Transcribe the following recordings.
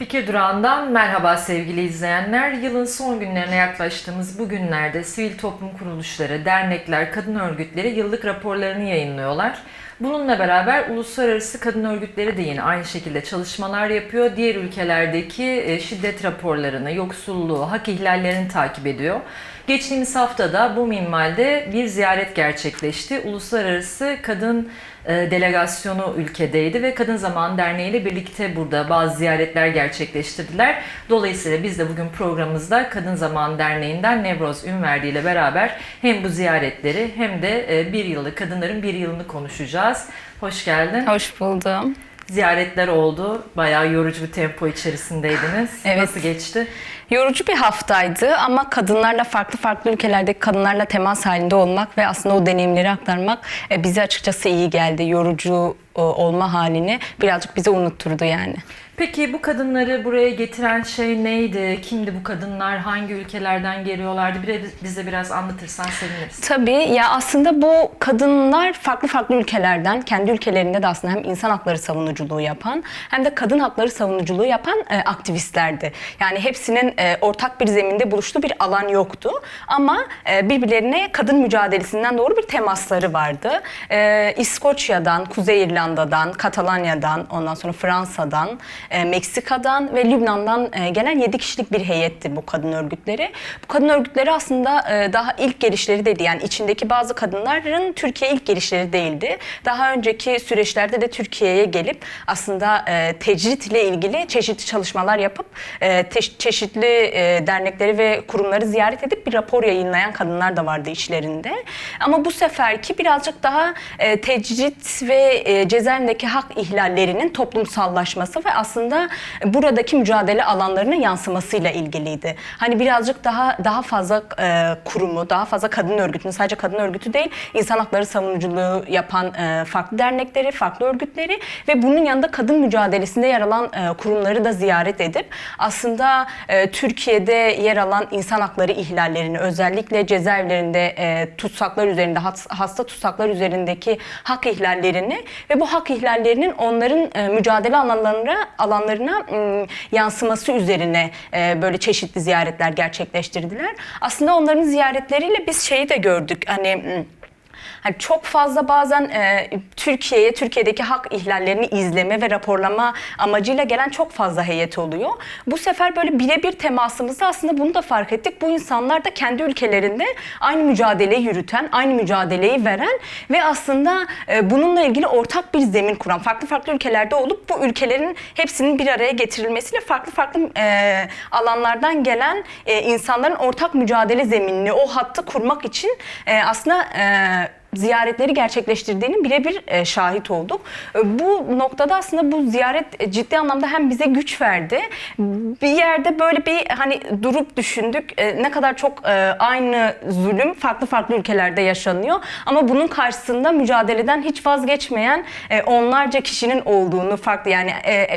Fikir Durağı'ndan merhaba sevgili izleyenler. Yılın son günlerine yaklaştığımız bu günlerde sivil toplum kuruluşları, dernekler, kadın örgütleri yıllık raporlarını yayınlıyorlar. Bununla beraber uluslararası kadın örgütleri de yine aynı şekilde çalışmalar yapıyor. Diğer ülkelerdeki e, şiddet raporlarını, yoksulluğu, hak ihlallerini takip ediyor. Geçtiğimiz haftada bu minvalde bir ziyaret gerçekleşti. Uluslararası Kadın e, Delegasyonu ülkedeydi ve Kadın Zaman Derneği ile birlikte burada bazı ziyaretler gerçekleştirdiler. Dolayısıyla biz de bugün programımızda Kadın Zaman Derneği'nden Nevroz Ünverdi ile beraber hem bu ziyaretleri hem de e, bir yılı, kadınların bir yılını konuşacağız. Hoş geldin. Hoş buldum. Ziyaretler oldu. Bayağı yorucu bir tempo içerisindeydiniz. Evet. Nasıl geçti? Yorucu bir haftaydı ama kadınlarla farklı farklı ülkelerdeki kadınlarla temas halinde olmak ve aslında o deneyimleri aktarmak e, bize açıkçası iyi geldi. Yorucu olma halini birazcık bize unutturdu yani. Peki bu kadınları buraya getiren şey neydi? Kimdi bu kadınlar? Hangi ülkelerden geliyorlardı? Bir bize biraz anlatırsan seviniriz. Tabii ya aslında bu kadınlar farklı farklı ülkelerden kendi ülkelerinde de aslında hem insan hakları savunuculuğu yapan hem de kadın hakları savunuculuğu yapan e, aktivistlerdi. Yani hepsinin e, ortak bir zeminde buluştuğu bir alan yoktu ama e, birbirlerine kadın mücadelesinden doğru bir temasları vardı. E, İskoçya'dan, Kuzey İrlanda'dan, Katalanya'dan, ondan sonra Fransa'dan, e, Meksika'dan ve Lübnan'dan e, gelen 7 kişilik bir heyetti bu kadın örgütleri. Bu kadın örgütleri aslında e, daha ilk gelişleri değildi. Yani içindeki bazı kadınların Türkiye ilk gelişleri değildi. Daha önceki süreçlerde de Türkiye'ye gelip aslında e, tecrit ile ilgili çeşitli çalışmalar yapıp e, çeşitli e, dernekleri ve kurumları ziyaret edip bir rapor yayınlayan kadınlar da vardı içlerinde. Ama bu seferki birazcık daha e, tecrit ve e, cezaevindeki hak ihlallerinin toplumsallaşması ve aslında buradaki mücadele alanlarına yansımasıyla ilgiliydi. Hani birazcık daha daha fazla e, kurumu, daha fazla kadın örgütünü, sadece kadın örgütü değil, insan hakları savunuculuğu yapan e, farklı dernekleri, farklı örgütleri ve bunun yanında kadın mücadelesinde yer alan e, kurumları da ziyaret edip aslında e, Türkiye'de yer alan insan hakları ihlallerini, özellikle cezaevlerinde e, tutsaklar üzerinde, has- hasta tutsaklar üzerindeki hak ihlallerini ve bu hak ihlallerinin onların e, mücadele alanlarına alanlarına m, yansıması üzerine e, böyle çeşitli ziyaretler gerçekleştirdiler. Aslında onların ziyaretleriyle biz şeyi de gördük. Hani Hani çok fazla bazen e, Türkiye'ye, Türkiye'deki hak ihlallerini izleme ve raporlama amacıyla gelen çok fazla heyet oluyor. Bu sefer böyle birebir temasımızda aslında bunu da fark ettik. Bu insanlar da kendi ülkelerinde aynı mücadeleyi yürüten, aynı mücadeleyi veren ve aslında e, bununla ilgili ortak bir zemin kuran, farklı farklı ülkelerde olup bu ülkelerin hepsinin bir araya getirilmesiyle farklı farklı e, alanlardan gelen e, insanların ortak mücadele zeminini, o hattı kurmak için e, aslında e, ziyaretleri gerçekleştirdiğinin birebir e, şahit olduk. E, bu noktada aslında bu ziyaret e, ciddi anlamda hem bize güç verdi. Bir yerde böyle bir hani durup düşündük. Ne kadar çok aynı zulüm farklı farklı ülkelerde yaşanıyor. Ama bunun karşısında mücadeleden hiç vazgeçmeyen onlarca kişinin olduğunu farklı yani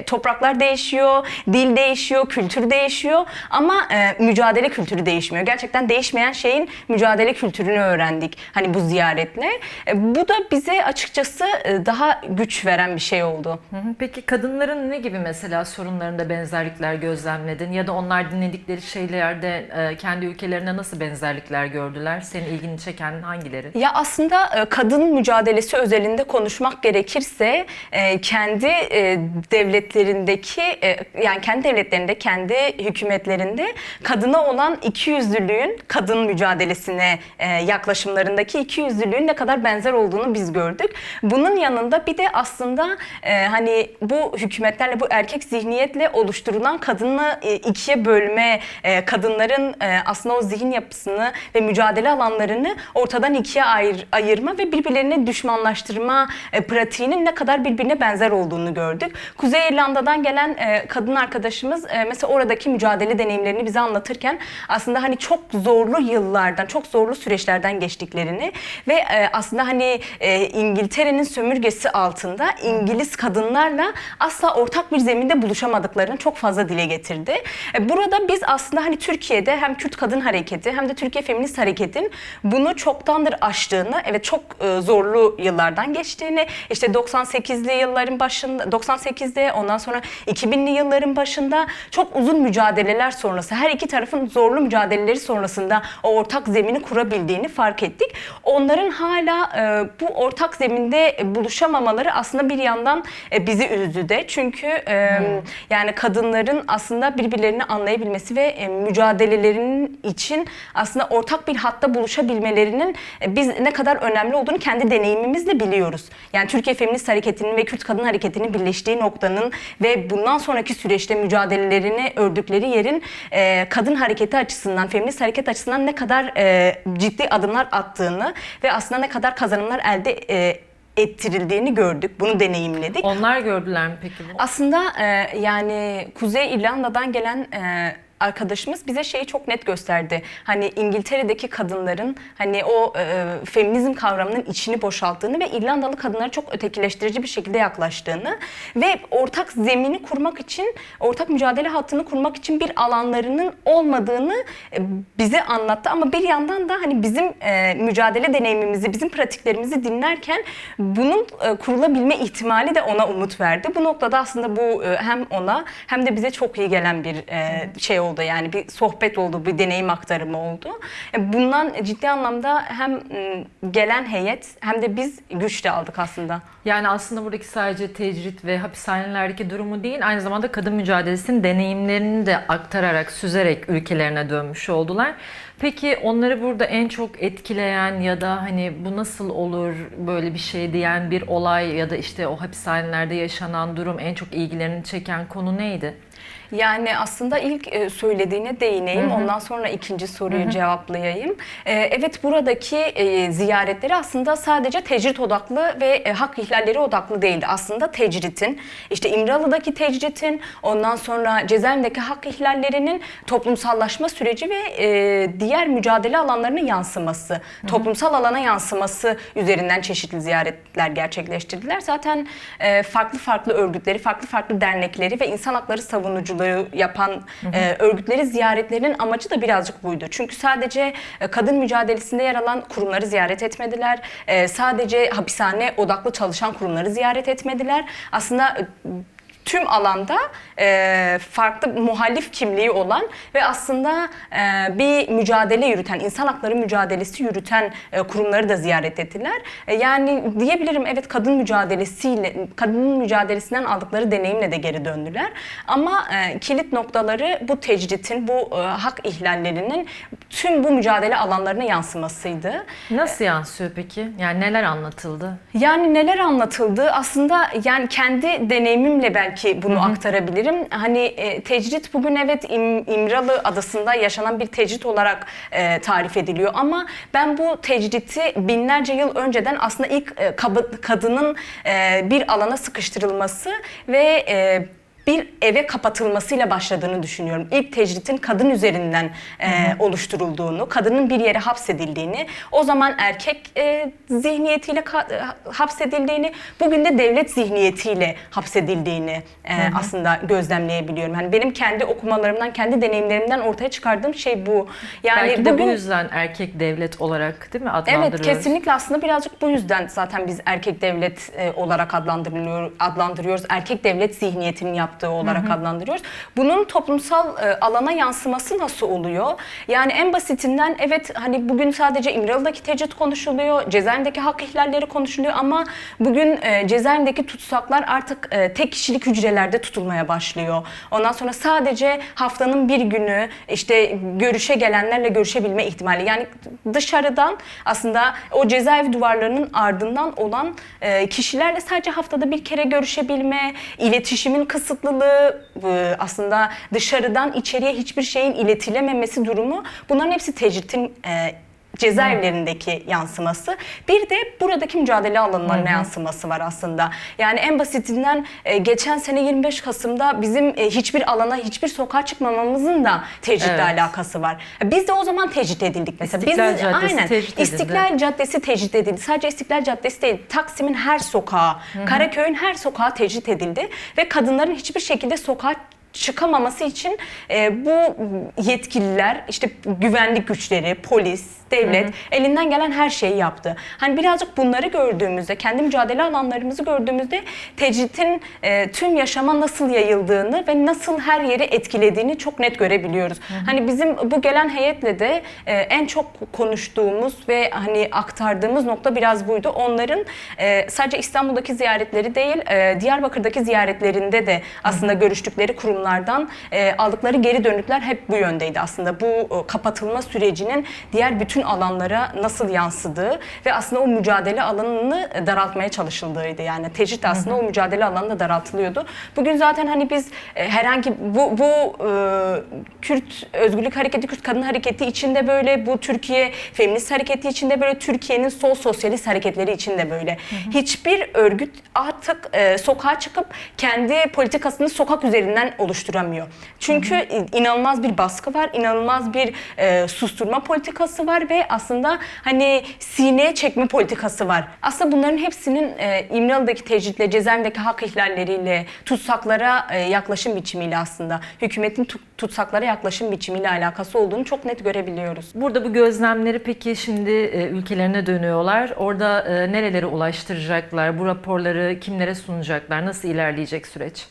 topraklar değişiyor, dil değişiyor, kültür değişiyor ama mücadele kültürü değişmiyor. Gerçekten değişmeyen şeyin mücadele kültürünü öğrendik. Hani bu ziyaretle. E, bu da bize açıkçası e, daha güç veren bir şey oldu. Peki kadınların ne gibi mesela sorunlarında benzerlikler gözlemledin ya da onlar dinledikleri şeylerde e, kendi ülkelerine nasıl benzerlikler gördüler? Senin ilgini çeken hangileri? Ya aslında kadın mücadelesi özelinde konuşmak gerekirse kendi devletlerindeki yani kendi devletlerinde, kendi hükümetlerinde kadına olan ikiyüzlülüğün kadın mücadelesine yaklaşımlarındaki ikiyüzlülüğün ne kadar benzer olduğunu biz gördük. Bunun yanında bir de aslında e, hani bu hükümetlerle bu erkek zihniyetle oluşturulan kadını e, ikiye bölme, e, kadınların e, aslında o zihin yapısını ve mücadele alanlarını ortadan ikiye ayır, ayırma ve birbirlerini düşmanlaştırma e, pratiğinin ne kadar birbirine benzer olduğunu gördük. Kuzey İrlanda'dan gelen e, kadın arkadaşımız e, mesela oradaki mücadele deneyimlerini bize anlatırken aslında hani çok zorlu yıllardan, çok zorlu süreçlerden geçtiklerini ve e, e, aslında hani e, İngiltere'nin sömürgesi altında İngiliz kadınlarla asla ortak bir zeminde buluşamadıklarını çok fazla dile getirdi. E, burada biz aslında hani Türkiye'de hem Kürt Kadın Hareketi hem de Türkiye Feminist Hareket'in bunu çoktandır aştığını, evet çok e, zorlu yıllardan geçtiğini, işte 98'li yılların başında, 98'de ondan sonra 2000'li yılların başında çok uzun mücadeleler sonrası, her iki tarafın zorlu mücadeleleri sonrasında o ortak zemini kurabildiğini fark ettik. Onların hala e, bu ortak zeminde buluşamamaları aslında bir yandan e, bizi üzdü de. Çünkü e, yani kadınların aslında birbirlerini anlayabilmesi ve e, mücadelelerinin için aslında ortak bir hatta buluşabilmelerinin e, biz ne kadar önemli olduğunu kendi deneyimimizle biliyoruz. Yani Türkiye Feminist Hareketi'nin ve Kürt Kadın Hareketi'nin birleştiği noktanın ve bundan sonraki süreçte mücadelelerini ördükleri yerin e, kadın hareketi açısından, feminist hareket açısından ne kadar e, ciddi adımlar attığını ve aslında ne kadar kazanımlar elde e, ettirildiğini gördük. Bunu deneyimledik. Onlar gördüler mi peki bu? Aslında e, yani Kuzey İrlanda'dan gelen e, arkadaşımız bize şeyi çok net gösterdi. Hani İngiltere'deki kadınların hani o e, feminizm kavramının içini boşalttığını ve İrlandalı kadınlara çok ötekileştirici bir şekilde yaklaştığını ve ortak zemini kurmak için, ortak mücadele hattını kurmak için bir alanlarının olmadığını e, bize anlattı. Ama bir yandan da hani bizim e, mücadele deneyimimizi, bizim pratiklerimizi dinlerken bunun e, kurulabilme ihtimali de ona umut verdi. Bu noktada aslında bu e, hem ona hem de bize çok iyi gelen bir e, şey oldu. Yani bir sohbet oldu, bir deneyim aktarımı oldu. E, Bundan ciddi anlamda hem m, gelen heyet hem de biz güç de aldık aslında. Yani aslında buradaki sadece tecrit ve hapishanelerdeki durumu değil, aynı zamanda kadın mücadelesinin deneyimlerini de aktararak, süzerek ülkelerine dönmüş oldular. Peki onları burada en çok etkileyen ya da hani bu nasıl olur böyle bir şey diyen bir olay ya da işte o hapishanelerde yaşanan durum en çok ilgilerini çeken konu neydi? Yani aslında ilk e, söylediğine değineyim. Ondan sonra ikinci soruyu cevaplayayım. E, Evet buradaki e, ziyaretleri aslında sadece tecrit odaklı ve hak ihlalleri odaklı değildi. Aslında tecritin, işte İmralı'daki tecritin, ondan sonra cezaevindeki hak ihlallerinin toplumsallaşma süreci ve diğer mücadele alanlarına yansıması, toplumsal alana yansıması üzerinden çeşitli ziyaretler gerçekleştirdiler. Zaten farklı farklı örgütleri, farklı farklı dernekleri ve insan hakları savunucuları yapan e, örgütleri ziyaretlerinin amacı da birazcık buydu. Çünkü sadece e, kadın mücadelesinde yer alan kurumları ziyaret etmediler. E, sadece hapishane odaklı çalışan kurumları ziyaret etmediler. Aslında e, tüm alanda e, farklı muhalif kimliği olan ve aslında e, bir mücadele yürüten, insan hakları mücadelesi yürüten e, kurumları da ziyaret ettiler. E, yani diyebilirim evet kadın mücadelesiyle, kadının mücadelesinden aldıkları deneyimle de geri döndüler. Ama e, kilit noktaları bu tecritin, bu e, hak ihlallerinin tüm bu mücadele alanlarına yansımasıydı. Nasıl yansıyor peki? Yani neler anlatıldı? Yani neler anlatıldı? Aslında yani kendi deneyimimle belki bunu aktarabilirim. Hani e, tecrit bugün evet İm- İmralı adasında yaşanan bir tecrit olarak e, tarif ediliyor ama ben bu tecriti binlerce yıl önceden aslında ilk e, kadının e, bir alana sıkıştırılması ve e, bir eve kapatılmasıyla başladığını düşünüyorum. İlk tecritin kadın üzerinden e, oluşturulduğunu, kadının bir yere hapsedildiğini, o zaman erkek e, zihniyetiyle ka- e, hapsedildiğini, bugün de devlet zihniyetiyle hapsedildiğini e, aslında gözlemleyebiliyorum. Yani benim kendi okumalarımdan, kendi deneyimlerimden ortaya çıkardığım şey bu. Yani Belki de bu yüzden erkek devlet olarak değil mi Evet adlandırıyoruz? kesinlikle aslında birazcık bu yüzden zaten biz erkek devlet e, olarak adlandırılıyor, adlandırıyoruz. Erkek devlet zihniyetinin yaptığı olarak adlandırıyoruz. Bunun toplumsal e, alana yansıması nasıl oluyor? Yani en basitinden evet hani bugün sadece İmralı'daki tecrit konuşuluyor, cezaevindeki hak ihlalleri konuşuluyor ama bugün e, cezaevindeki tutsaklar artık e, tek kişilik hücrelerde tutulmaya başlıyor. Ondan sonra sadece haftanın bir günü işte görüşe gelenlerle görüşebilme ihtimali. Yani dışarıdan aslında o cezaevi duvarlarının ardından olan e, kişilerle sadece haftada bir kere görüşebilme, iletişimin kısıtlılığı, e, aslında dışarıdan içeriye hiçbir şeyin iletilememesi durumu bunların hepsi tecritin e, cezaevlerindeki yansıması. Bir de buradaki mücadele alanlarına yansıması var aslında. Yani en basitinden e, geçen sene 25 Kasım'da bizim e, hiçbir alana, hiçbir sokağa çıkmamamızın da tecritle Evet. alakası var. Biz de o zaman tecrit edildik mesela. İstiklal Biz, Caddesi aynen. tecrit edildi. İstiklal Caddesi tecrit edildi. Sadece İstiklal Caddesi değil, Taksim'in her sokağı, Karaköy'ün her sokağı tecrit edildi ve kadınların hiçbir şekilde sokağa çıkamaması için e, bu yetkililer işte güvenlik güçleri, polis, devlet elinden gelen her şeyi yaptı. Hani birazcık bunları gördüğümüzde, kendi mücadele alanlarımızı gördüğümüzde tecritin e, tüm yaşama nasıl yayıldığını ve nasıl her yeri etkilediğini çok net görebiliyoruz. Hani bizim bu gelen heyetle de e, en çok konuştuğumuz ve hani aktardığımız nokta biraz buydu. Onların e, sadece İstanbul'daki ziyaretleri değil, e, Diyarbakır'daki ziyaretlerinde de aslında görüştükleri kurumlardan e, aldıkları geri dönütler hep bu yöndeydi aslında. Bu e, kapatılma sürecinin diğer bütün alanlara nasıl yansıdığı ve aslında o mücadele alanını daraltmaya çalışıldığıydı. Yani tecrit aslında o mücadele alanı da daraltılıyordu. Bugün zaten hani biz e, herhangi bu bu e, Kürt Özgürlük Hareketi, Kürt Kadın Hareketi içinde böyle, bu Türkiye Feminist Hareketi içinde böyle, Türkiye'nin sol sosyalist hareketleri içinde böyle. Hiçbir örgüt artık e, sokağa çıkıp kendi politikasını sokak üzerinden oluşturamıyor. Çünkü inanılmaz bir baskı var, inanılmaz bir e, susturma politikası var ve aslında hani sineye çekme politikası var. Aslında bunların hepsinin e, İmralı'daki tecritle, cezaevindeki hak ihlalleriyle, tutsaklara e, yaklaşım biçimiyle aslında hükümetin tu- tutsaklara yaklaşım biçimiyle alakası olduğunu çok net görebiliyoruz. Burada bu gözlemleri peki şimdi e, ülkelerine dönüyorlar. Orada e, nerelere ulaştıracaklar? Bu raporları kimlere sunacaklar? Nasıl ilerleyecek süreç?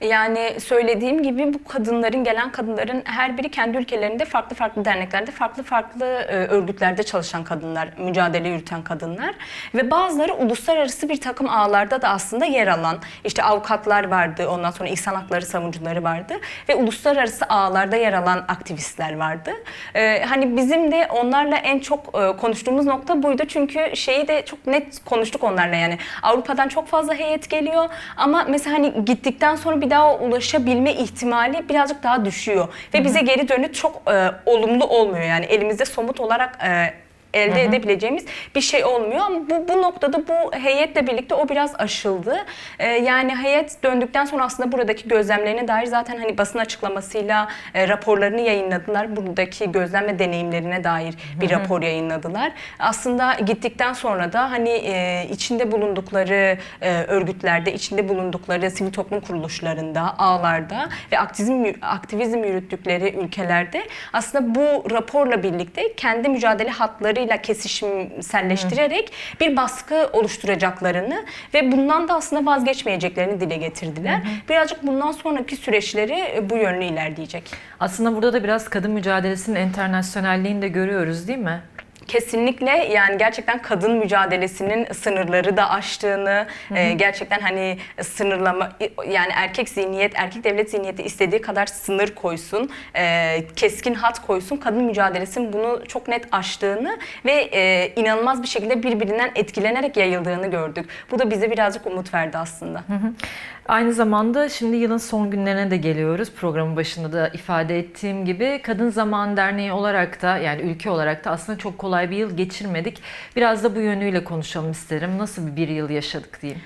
Yani söylediğim gibi bu kadınların, gelen kadınların her biri kendi ülkelerinde farklı farklı derneklerde, farklı farklı e, örgütlerde çalışan kadınlar, mücadele yürüten kadınlar. Ve bazıları uluslararası bir takım ağlarda da aslında yer alan, işte avukatlar vardı, ondan sonra insan hakları savunucuları vardı ve uluslararası ağlarda yer alan aktivistler vardı. E, hani bizim de onlarla en çok e, konuştuğumuz nokta buydu çünkü şeyi de çok net konuştuk onlarla yani. Avrupa'dan çok fazla heyet geliyor ama mesela hani gittikten sonra bir daha ulaşabilme ihtimali birazcık daha düşüyor. Ve bize geri dönüt çok e, olumlu olmuyor yani elimizde somut olarak e, elde edebileceğimiz bir şey olmuyor ama bu, bu noktada bu heyetle birlikte o biraz aşıldı. E, yani heyet döndükten sonra aslında buradaki gözlemlerine dair zaten hani basın açıklamasıyla e, raporlarını yayınladılar. Buradaki gözlem ve deneyimlerine dair bir rapor yayınladılar. Aslında gittikten sonra da hani e, içinde bulundukları e, örgütlerde, içinde bulundukları sivil toplum kuruluşlarında, ağlarda ve aktivizm aktivizm yürüttükleri ülkelerde aslında bu raporla birlikte kendi mücadele hatlarıyla kesişimselleştirerek bir baskı oluşturacaklarını ve bundan da aslında vazgeçmeyeceklerini dile getirdiler. Birazcık bundan sonraki süreçleri e, bu yönlü ilerleyecek. Aslında burada da biraz kadın mücadelesinin internasyonelliğini de görüyoruz değil mi? Kesinlikle yani gerçekten kadın mücadelesinin sınırları da aştığını, e, gerçekten hani sınırlama yani erkek zihniyet, erkek devlet zihniyeti istediği kadar sınır koysun, e, keskin hat koysun. Kadın mücadelesinin bunu çok net aştığını ve e, inanılmaz bir şekilde birbirinden etkilenerek yayıldığını gördük. Bu da bize birazcık umut verdi aslında. Aynı zamanda şimdi yılın son günlerine de geliyoruz. Programın başında da ifade ettiğim gibi Kadın Zaman Derneği olarak da yani ülke olarak da aslında çok kolay bir yıl geçirmedik. Biraz da bu yönüyle konuşalım isterim. Nasıl bir yıl yaşadık diyeyim.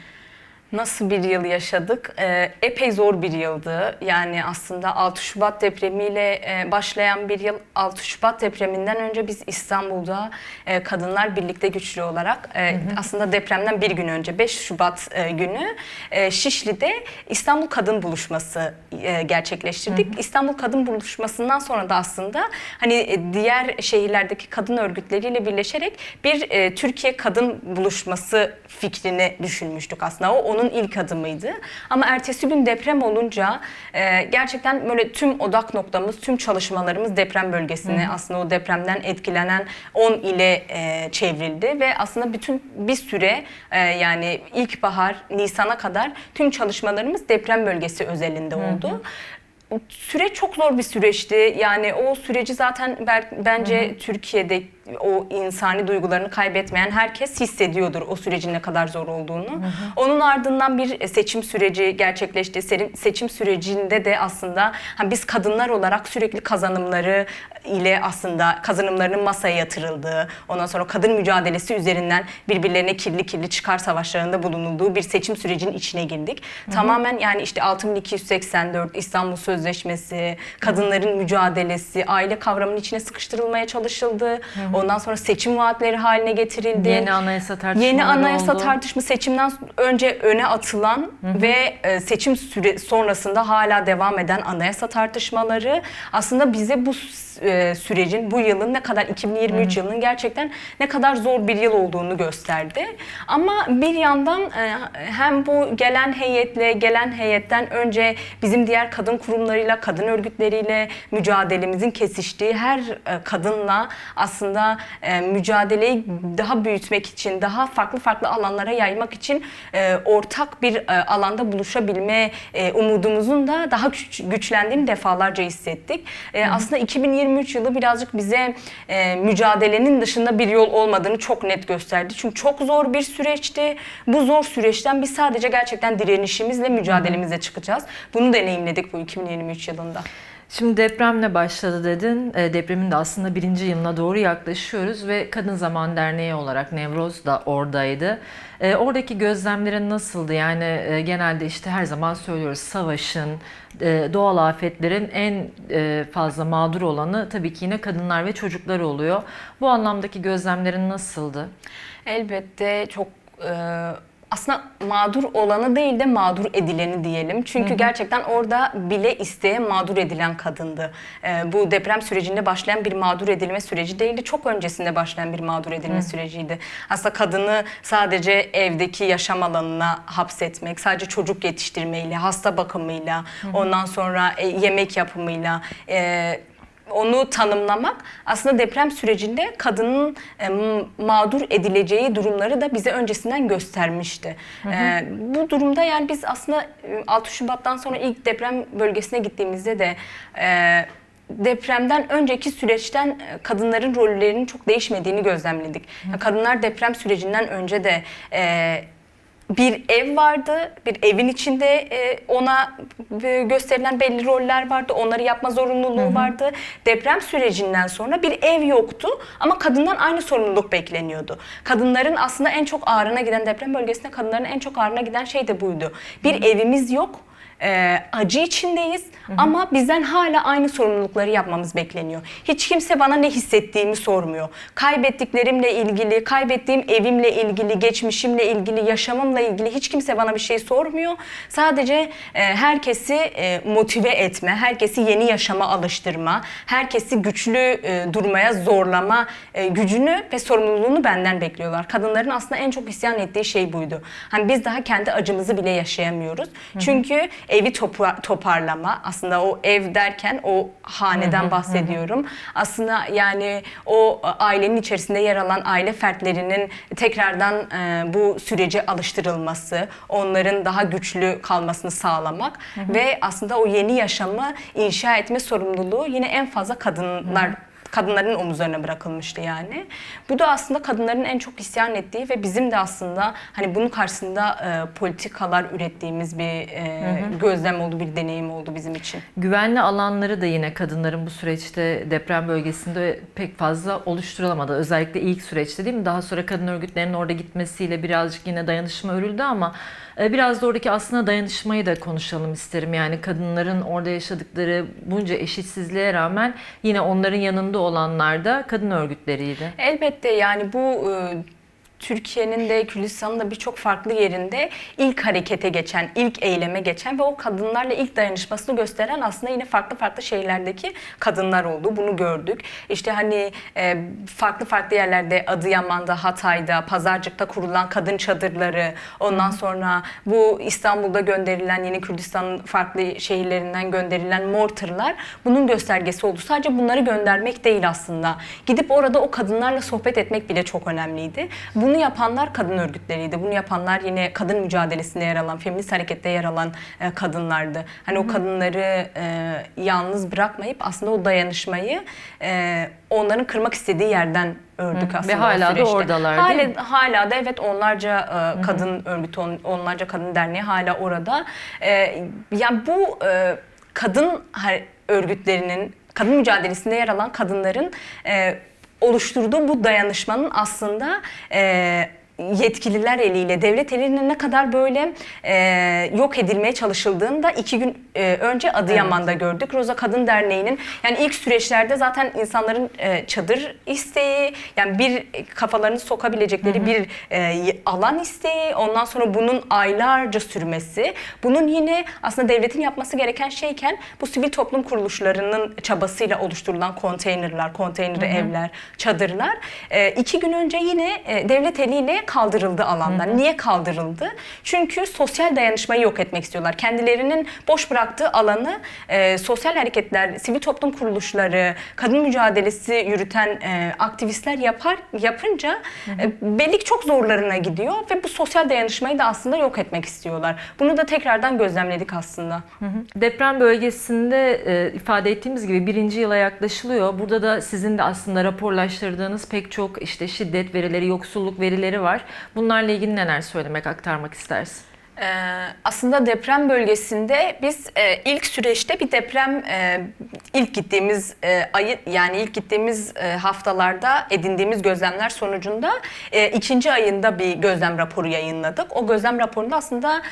Nasıl bir yıl yaşadık? Ee, epey zor bir yıldı. Yani aslında 6 Şubat depremiyle e, başlayan bir yıl. 6 Şubat depreminden önce biz İstanbul'da e, kadınlar birlikte güçlü olarak e, aslında depremden bir gün önce 5 Şubat e, günü e, Şişli'de İstanbul Kadın Buluşması e, gerçekleştirdik. İstanbul Kadın Buluşması'ndan sonra da aslında hani e, diğer şehirlerdeki kadın örgütleriyle birleşerek bir e, Türkiye Kadın Buluşması fikrini düşünmüştük aslında. O onun ilk adımıydı. Ama ertesi gün deprem olunca e, gerçekten böyle tüm odak noktamız, tüm çalışmalarımız deprem bölgesine aslında o depremden etkilenen 10 ile e, çevrildi ve aslında bütün bir süre e, yani ilkbahar, Nisan'a kadar tüm çalışmalarımız deprem bölgesi özelinde oldu. Süreç çok zor bir süreçti. Yani o süreci zaten bence Türkiye'de o insani duygularını kaybetmeyen herkes hissediyordur o sürecin ne kadar zor olduğunu. Onun ardından bir seçim süreci gerçekleşti. Seçim sürecinde de aslında ha, biz kadınlar olarak sürekli kazanımları ile aslında kazanımlarının masaya yatırıldığı, ondan sonra kadın mücadelesi üzerinden birbirlerine kirli kirli çıkar savaşlarında bulunulduğu bir seçim sürecinin içine girdik. Tamamen yani işte 6284 İstanbul Sözleşmesi, kadınların mücadelesi, aile kavramının içine sıkıştırılmaya çalışıldı. Ondan sonra seçim vaatleri haline getirildi. Yeni anayasa tartışmaları Yeni anayasa oldu. tartışma seçimden önce öne atılan ve e, seçim süre sonrasında hala devam eden anayasa tartışmaları aslında bize bu e, sürecin bu yılın ne kadar 2023 yılının gerçekten ne kadar zor bir yıl olduğunu gösterdi. Ama bir yandan e, hem bu gelen heyetle gelen heyetten önce bizim diğer kadın kurumlarıyla, kadın örgütleriyle mücadelemizin kesiştiği her kadınla aslında e, mücadeleyi daha büyütmek için, daha farklı farklı alanlara yaymak için e, ortak bir e, alanda buluşabilme e, umudumuzun da daha güç, güçlendiğini defalarca hissettik. E, aslında 2023 yılı birazcık bize e, mücadelenin dışında bir yol olmadığını çok net gösterdi. Çünkü çok zor bir süreçti. Bu zor süreçten biz sadece gerçekten direnişimizle mücadelemizle çıkacağız. Bunu deneyimledik bu 2023 yılında. Şimdi depremle başladı dedin. E, Depremin de aslında birinci yılına doğru yaklaşıyoruz ve Kadın Zaman Derneği olarak Nevroz da oradaydı. E, Oradaki gözlemlerin nasıldı? Yani e, genelde işte her zaman söylüyoruz savaşın, e, doğal afetlerin en e, fazla mağdur olanı tabii ki yine kadınlar ve çocuklar oluyor. Bu anlamdaki gözlemlerin nasıldı? Elbette çok aslında mağdur olanı değil de mağdur edileni diyelim. Çünkü gerçekten orada bile isteye mağdur edilen kadındı. E, bu deprem sürecinde başlayan bir mağdur edilme süreci değildi. Çok öncesinde başlayan bir mağdur edilme süreciydi. Aslında kadını sadece evdeki yaşam alanına hapsetmek, sadece çocuk yetiştirmeyle, hasta bakımıyla, ondan sonra e, yemek yapımıyla, e, onu tanımlamak aslında deprem sürecinde kadının e, mağdur edileceği durumları da bize öncesinden göstermişti. E, bu durumda yani biz aslında e, 6 Şubat'tan sonra ilk deprem bölgesine gittiğimizde de e, depremden önceki süreçten e, kadınların rollerinin çok değişmediğini gözlemledik. Ya Kadınlar deprem sürecinden önce de e, bir ev vardı, bir evin içinde e, ona e, gösterilen belli roller vardı, onları yapma zorunluluğu vardı. Deprem sürecinden sonra bir ev yoktu ama kadından aynı sorumluluk bekleniyordu. Kadınların aslında en çok ağrına giden deprem bölgesinde kadınların en çok ağrına giden şey de buydu. Bir evimiz yok. E, acı içindeyiz ama bizden hala aynı sorumlulukları yapmamız bekleniyor. Hiç kimse bana ne hissettiğimi sormuyor. Kaybettiklerimle ilgili, kaybettiğim evimle ilgili, geçmişimle ilgili, yaşamımla ilgili hiç kimse bana bir şey sormuyor. Sadece e, herkesi e, motive etme, herkesi yeni yaşama alıştırma, herkesi güçlü e, durmaya zorlama e, gücünü ve sorumluluğunu benden bekliyorlar. Kadınların aslında en çok isyan ettiği şey buydu. Hani biz daha kendi acımızı bile yaşayamıyoruz. Çünkü evi topa- toparlama, aslında o ev derken o haneden bahsediyorum. Aslında yani o ailenin içerisinde yer alan aile fertlerinin tekrardan e, bu sürece alıştırılması, onların daha güçlü kalmasını sağlamak ve aslında o yeni yaşamı inşa etme sorumluluğu yine en fazla kadınlar kadınların omuzlarına bırakılmıştı yani. Bu da aslında kadınların en çok isyan ettiği ve bizim de aslında hani bunun karşısında e, politikalar ürettiğimiz bir e, gözlem oldu, bir deneyim oldu bizim için. Güvenli alanları da yine kadınların bu süreçte deprem bölgesinde pek fazla oluşturulamadı. Özellikle ilk süreçte değil mi? Daha sonra kadın örgütlerinin orada gitmesiyle birazcık yine dayanışma örüldü ama biraz da oradaki aslında dayanışmayı da konuşalım isterim. Yani kadınların orada yaşadıkları bunca eşitsizliğe rağmen yine onların yanında olanlar da kadın örgütleriydi. Elbette yani bu e, Türkiye'nin de Kürdistan'ın da birçok farklı yerinde ilk harekete geçen, ilk eyleme geçen ve o kadınlarla ilk dayanışmasını gösteren aslında yine farklı farklı şehirlerdeki kadınlar oldu. Bunu gördük. İşte hani e, farklı farklı yerlerde Adıyaman'da, Hatay'da, Pazarcık'ta kurulan kadın çadırları, ondan sonra bu İstanbul'da gönderilen yeni Kürdistan'ın farklı şehirlerinden gönderilen mortarlar bunun göstergesi oldu. Sadece bunları göndermek değil aslında. Gidip orada o kadınlarla sohbet etmek bile çok önemliydi. Bunu bunu yapanlar kadın örgütleriydi. Bunu yapanlar yine kadın mücadelesinde yer alan, feminist harekette yer alan e, kadınlardı. Hani o kadınları e, yalnız bırakmayıp aslında o dayanışmayı e, onların kırmak istediği yerden ördük Hı. Ve aslında o hala da oradalar, Hala, değil mi? hala da evet onlarca e, kadın örgütü, on- onlarca kadın derneği hala orada. E, yani bu e, kadın örgütlerinin, kadın mücadelesinde yer alan kadınların e, oluşturduğu bu dayanışmanın aslında e, yetkililer eliyle, devlet eliyle ne kadar böyle e, yok edilmeye çalışıldığını da iki gün e, önce Adıyaman'da gördük. Roza Kadın Derneği'nin yani ilk süreçlerde zaten insanların e, çadır isteği, yani bir kafalarını sokabilecekleri bir e, alan isteği, ondan sonra bunun aylarca sürmesi, bunun yine aslında devletin yapması gereken şeyken bu sivil toplum kuruluşlarının çabasıyla oluşturulan konteynerler, konteyner evler, çadırlar. E, iki gün önce yine e, devlet eliyle kaldırıldı alandan. Niye kaldırıldı? Çünkü sosyal dayanışmayı yok etmek istiyorlar. Kendilerinin boş bıraktığı alanı e, sosyal hareketler, sivil toplum kuruluşları, kadın mücadelesi yürüten e, aktivistler yapar yapınca e, belli ki çok zorlarına gidiyor ve bu sosyal dayanışmayı da aslında yok etmek istiyorlar. Bunu da tekrardan gözlemledik aslında. Deprem bölgesinde e, ifade ettiğimiz gibi birinci yıla yaklaşılıyor. Burada da sizin de aslında raporlaştırdığınız pek çok işte şiddet verileri, yoksulluk verileri var. Bunlarla ilgili neler söylemek, aktarmak istersin? Ee, aslında deprem bölgesinde biz e, ilk süreçte bir deprem e, ilk gittiğimiz e, ayı yani ilk gittiğimiz e, haftalarda edindiğimiz gözlemler sonucunda ikinci ayında bir gözlem raporu yayınladık. O gözlem raporunda aslında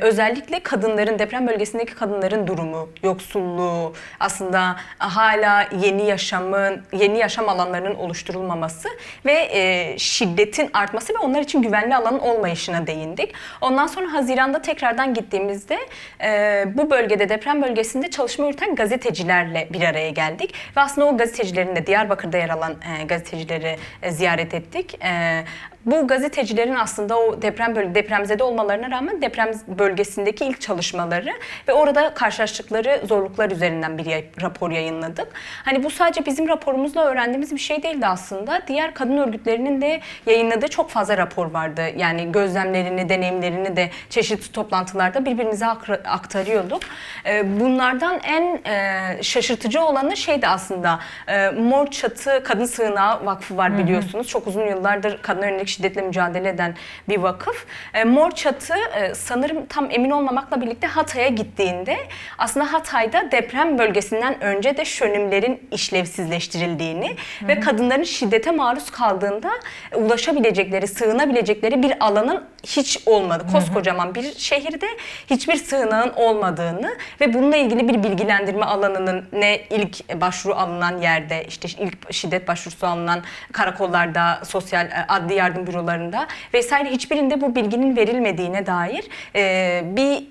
özellikle kadınların deprem bölgesindeki kadınların durumu, yoksulluğu, aslında hala yeni yaşamın, yeni yaşam alanlarının oluşturulmaması ve şiddetin artması ve onlar için güvenli alanın olmayışına değindik. Ondan sonra Haziran'da tekrardan gittiğimizde e, bu bölgede deprem bölgesinde çalışma yürüten gazetecilerle bir araya geldik. Ve aslında o gazetecilerin de Diyarbakır'da yer alan e, gazetecileri e, ziyaret ettik. E, bu gazetecilerin aslında o deprem bölge depremzede olmalarına rağmen deprem bölgesindeki ilk çalışmaları ve orada karşılaştıkları zorluklar üzerinden bir rapor yayınladık. Hani bu sadece bizim raporumuzla öğrendiğimiz bir şey değildi aslında. Diğer kadın örgütlerinin de yayınladığı çok fazla rapor vardı. Yani gözlemlerini, deneyimlerini de çeşitli toplantılarda birbirimize aktarıyorduk. Ee, Bunlardan en e, şaşırtıcı olanı şeydi aslında. e, Mor Çatı Kadın Sığınağı Vakfı var biliyorsunuz. Çok uzun yıllardır kadına yönelik şiddetle mücadele eden bir vakıf. E, Mor Çatı e, sanırım tam emin olmamakla birlikte Hatay'a gittiğinde aslında Hatay'da deprem bölgesinden önce de şönümlerin işlevsizleştirildiğini ve kadınların şiddete maruz kaldığında e, ulaşabilecekleri, sığınabilecekleri bir alanın hiç olmadı. Koskocaman bir şehirde hiçbir sığınağın olmadığını ve bununla ilgili bir bilgilendirme alanının ne ilk başvuru alınan yerde işte ilk şiddet başvurusu alınan karakollarda, sosyal e, adli yardım bürolarında vesaire hiçbirinde bu bilginin verilmediğine dair e, bir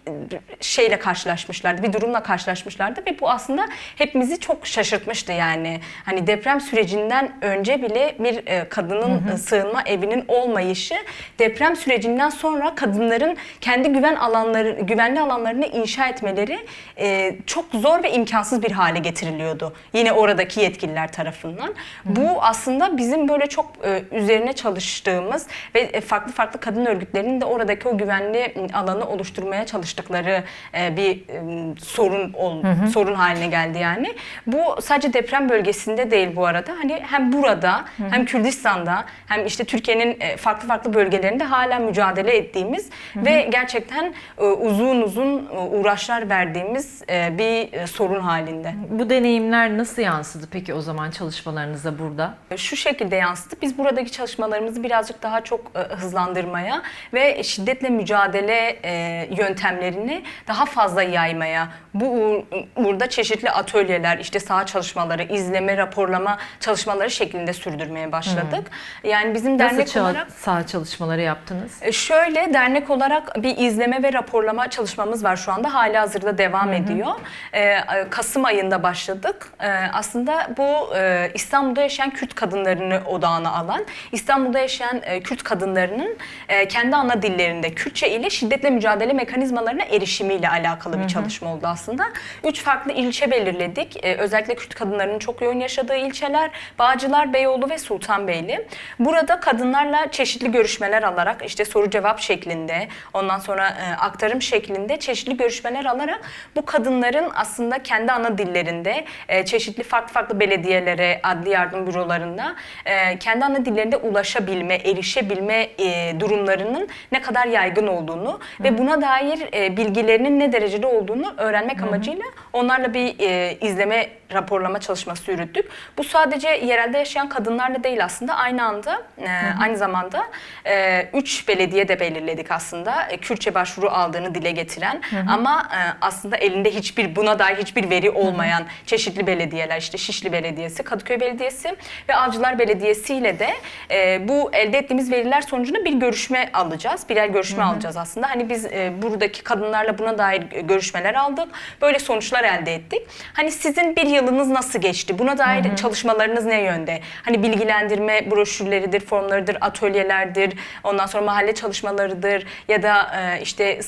şeyle karşılaşmışlardı, bir durumla karşılaşmışlardı ve bu aslında hepimizi çok şaşırtmıştı yani. Hani deprem sürecinden önce bile bir e, kadının e, sığınma evinin olmayışı deprem sürecinden sonra kadınların kendi güven alanları, güvenli alanlarını inşa etmeleri e, çok zor ve imkansız bir hale getiriliyordu. Yine oradaki yetkililer tarafından. Bu aslında bizim böyle çok e, üzerine çalıştığımız ve e, farklı farklı kadın örgütlerinin de oradaki o güvenli alanı oluşturmaya çalıştıkları e, bir sorun ol, sorun haline geldi yani. Bu sadece deprem bölgesinde değil bu arada. Hani hem burada hem Kürdistan'da hem işte Türkiye'nin e, farklı farklı bölgelerinde hala mücadele ettiğimiz ve gerçekten uzun uzun uğraşlar verdiğimiz bir sorun halinde. Bu deneyimler nasıl yansıdı peki o zaman çalışmalarınıza burada? Şu şekilde yansıdı. Biz buradaki çalışmalarımızı birazcık daha çok e, hızlandırmaya ve şiddetle mücadele e, yöntemlerini daha fazla yaymaya, bu uğur- burada çeşitli atölyeler, işte saha çalışmaları, izleme, raporlama çalışmaları şeklinde sürdürmeye başladık. Yani bizim dernek olarak saha çalışmaları yaptınız? e, Şöyle dernek olarak bir izleme ve raporlama çalışmamız var şu anda. Hali hazırda devam ediyor. Ee, Kasım ayında başladık. Aslında bu e, İstanbul'da yaşayan Kürt kadınlarını odağına alan, İstanbul'da yaşayan yaşayan e, Kürt kadınlarının e, kendi ana dillerinde Kürtçe ile şiddetle mücadele mekanizmalarına erişimiyle alakalı bir çalışma oldu aslında. Üç farklı ilçe belirledik. E, özellikle Kürt kadınlarının çok yoğun yaşadığı ilçeler Bağcılar, Beyoğlu ve Sultanbeyli. Burada kadınlarla çeşitli görüşmeler alarak işte soru cevap şeklinde ondan sonra e, aktarım şeklinde çeşitli görüşmeler alarak bu kadınların aslında kendi ana dillerinde e, çeşitli farklı farklı belediyelere, adli yardım bürolarında e, kendi ana dillerinde ulaşabilme, erişebilme e, durumlarının ne kadar yaygın olduğunu ve buna dair e, bilgilerinin ne derecede olduğunu öğrenmek amacıyla onlarla bir e, izleme raporlama çalışması yürüttük. Bu sadece yerelde yaşayan kadınlarla değil aslında aynı anda e, aynı zamanda e, üç belediye de belirledik aslında e, Kürtçe başvuru aldığını dile getiren ama e, aslında elinde hiçbir buna dair hiçbir veri olmayan çeşitli belediyeler işte Şişli Belediyesi, Kadıköy Belediyesi ve Avcılar Belediyesi ile de e, bu elde ettiğimiz veriler sonucunda bir görüşme alacağız. Birer görüşme alacağız aslında. Hani biz e, buradaki kadınlarla buna dair görüşmeler aldık. Böyle sonuçlar elde ettik. Hani sizin bir yılınız nasıl geçti? Buna dair çalışmalarınız ne yönde? Hani bilgilendirme broşürleridir, formlarıdır, atölyelerdir, ondan sonra mahalle çalışmalarıdır ya da e, işte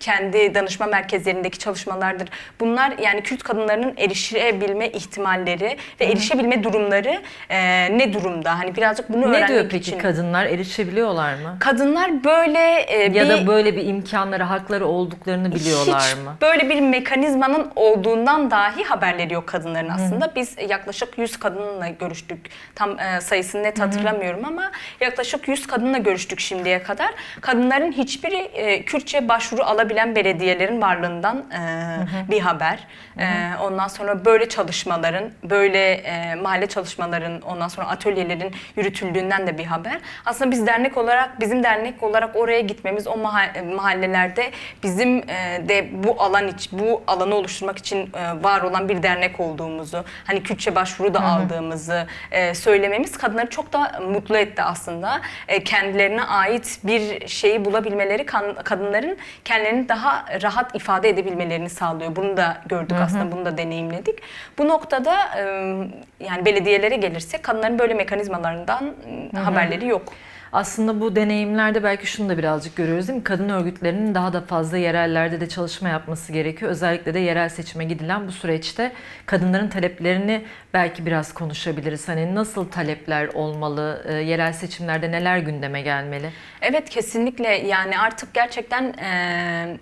kendi danışma merkezlerindeki çalışmalardır. Bunlar yani Kürt kadınlarının erişebilme ihtimalleri ve erişebilme durumları e, ne durumda? Hani birazcık bunu Ne öğrenmek diyor peki için. kadınlar? Erişebiliyorlar mı? Kadınlar böyle e, Ya bir da böyle bir imkanları, hakları olduklarını biliyorlar hiç mı? böyle bir mekanizmanın olduğundan dahi haberleri yok kadınların aslında. Biz yaklaşık 100 kadınla görüştük. Tam e, sayısını net hatırlamıyorum ama yaklaşık 100 kadınla görüştük şimdiye kadar. Kadınların hiçbiri e, Kürtçe başvuru alabilen belediyelerin varlığından e, bir haber. E, ondan sonra böyle çalışmaların, böyle e, mahalle çalışmaların, ondan sonra atölyelerin yürütüldüğünden de bir haber. Aslında biz dernek olarak, bizim dernek olarak oraya gitmemiz, o maha- mahallelerde bizim e, de bu alan iç, bu alanı oluşturmak için e, var olan bir dernek olduğumuzu, hani Kürtçe başvuru da aldığımızı e, söylememiz kadınları çok da mutlu etti aslında. E, kendilerine ait bir şeyi bulabilmeleri kan- kadınların kendilerini daha rahat ifade edebilmelerini sağlıyor. Bunu da gördük aslında, bunu da deneyimledik. Bu noktada e, yani belediyelere gelirsek kadınların böyle mekanizmalarından haberleri yok. Aslında bu deneyimlerde belki şunu da birazcık görüyoruz değil mi? Kadın örgütlerinin daha da fazla yerellerde de çalışma yapması gerekiyor. Özellikle de yerel seçime gidilen bu süreçte kadınların taleplerini belki biraz konuşabiliriz. Hani nasıl talepler olmalı? e, Yerel seçimlerde neler gündeme gelmeli? Evet kesinlikle yani artık gerçekten e,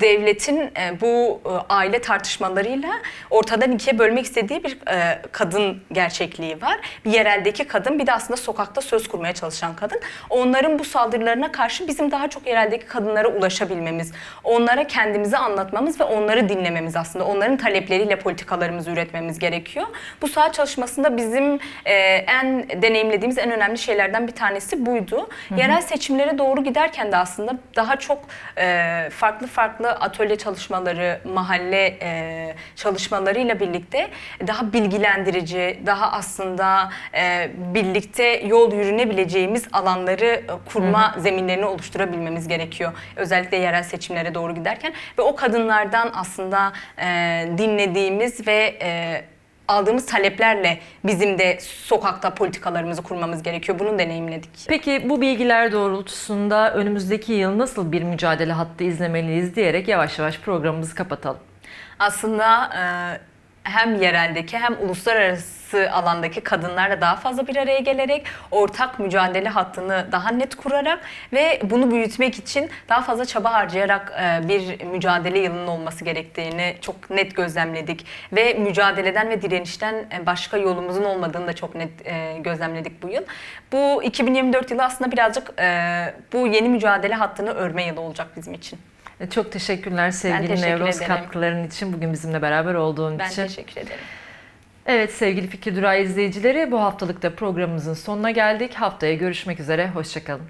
devletin e, bu e, aile tartışmalarıyla ortadan ikiye bölmek istediği bir e, kadın gerçekliği var. Bir yereldeki kadın bir de aslında sokakta söz kurmaya çalışan kadın. Onların bu saldırılarına karşı bizim daha çok yereldeki kadınlara ulaşabilmemiz, onlara kendimizi anlatmamız ve onları dinlememiz aslında. Onların talepleriyle politikalarımızı üretmemiz gerekiyor. Bu saha çalışmasında bizim en deneyimlediğimiz en önemli şeylerden bir tanesi buydu. Yerel seçimlere doğru giderken de aslında daha çok farklı farklı atölye çalışmaları, mahalle e, çalışmalarıyla birlikte daha bilgilendirici, daha aslında e, birlikte yol yürünebileceğimiz alanları e, kurma zeminlerini oluşturabilmemiz gerekiyor. Özellikle yerel seçimlere doğru giderken ve o kadınlardan aslında e, dinlediğimiz ve e, aldığımız taleplerle bizim de sokakta politikalarımızı kurmamız gerekiyor. Bunu deneyimledik. Peki bu bilgiler doğrultusunda önümüzdeki yıl nasıl bir mücadele hattı izlemeliyiz diyerek yavaş yavaş programımızı kapatalım. Aslında e, hem yereldeki hem uluslararası alandaki kadınlarla daha fazla bir araya gelerek ortak mücadele hattını daha net kurarak ve bunu büyütmek için daha fazla çaba harcayarak e, bir mücadele yılının olması gerektiğini çok net gözlemledik ve mücadeleden ve direnişten e, başka yolumuzun olmadığını da çok net e, gözlemledik bu yıl. Bu 2024 yılı aslında birazcık e, bu yeni mücadele hattını örme yılı olacak bizim için. Çok teşekkürler sevgili teşekkür Nevroz ederim. katkıların için, bugün bizimle beraber olduğun Ben için. teşekkür ederim. Evet sevgili Fikir Durağı izleyicileri bu haftalıkta programımızın sonuna geldik. Haftaya görüşmek üzere, hoşçakalın.